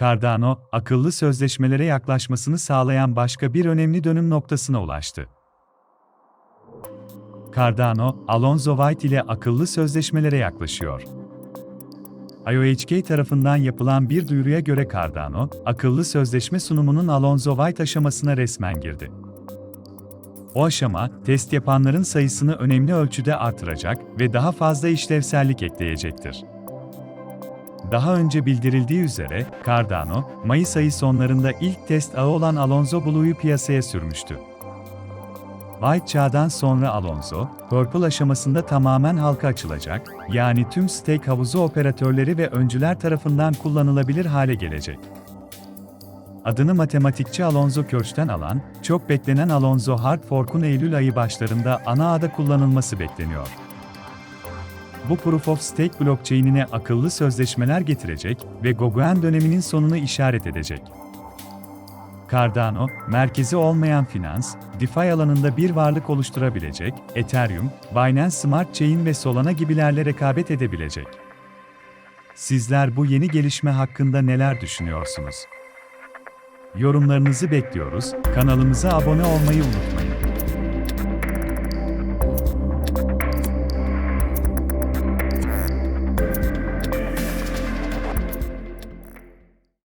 Cardano, akıllı sözleşmelere yaklaşmasını sağlayan başka bir önemli dönüm noktasına ulaştı. Cardano, Alonzo White ile akıllı sözleşmelere yaklaşıyor. IOHK tarafından yapılan bir duyuruya göre Cardano, akıllı sözleşme sunumunun Alonzo White aşamasına resmen girdi. O aşama, test yapanların sayısını önemli ölçüde artıracak ve daha fazla işlevsellik ekleyecektir. Daha önce bildirildiği üzere, Cardano, Mayıs ayı sonlarında ilk test ağı olan Alonzo Blue'yu piyasaya sürmüştü. White çağdan sonra Alonzo, Purple aşamasında tamamen halka açılacak, yani tüm stake havuzu operatörleri ve öncüler tarafından kullanılabilir hale gelecek. Adını matematikçi Alonzo Kirch'ten alan, çok beklenen Alonzo Hard Fork'un Eylül ayı başlarında ana ağda kullanılması bekleniyor. Bu Proof of Stake blockchain'ine akıllı sözleşmeler getirecek ve Goguen döneminin sonunu işaret edecek. Cardano, merkezi olmayan finans, DeFi alanında bir varlık oluşturabilecek, Ethereum, Binance Smart Chain ve Solana gibilerle rekabet edebilecek. Sizler bu yeni gelişme hakkında neler düşünüyorsunuz? Yorumlarınızı bekliyoruz, kanalımıza abone olmayı unutmayın.